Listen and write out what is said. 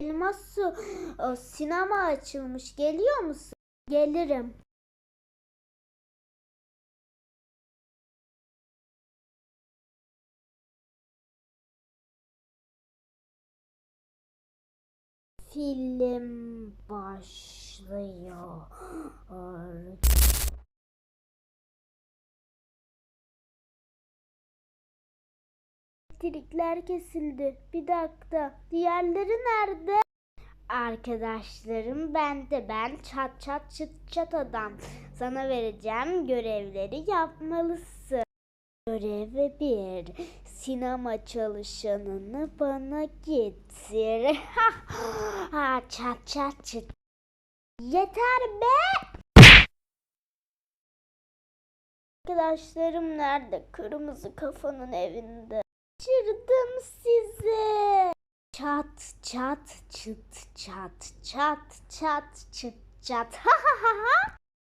Elmas su o, sinema açılmış. Geliyor musun? Gelirim. Film başlıyor. Elektrikler kesildi. Bir dakika. Diğerleri nerede? Arkadaşlarım ben de ben çat çat çıt çat adam. Sana vereceğim görevleri yapmalısın. Görev bir. Sinema çalışanını bana getir. ha çat çat çıt. Yeter be. Arkadaşlarım nerede? Kırmızı kafanın evinde. Çat çat çıt çat çat çat çıt çat. Ha ha ha ha.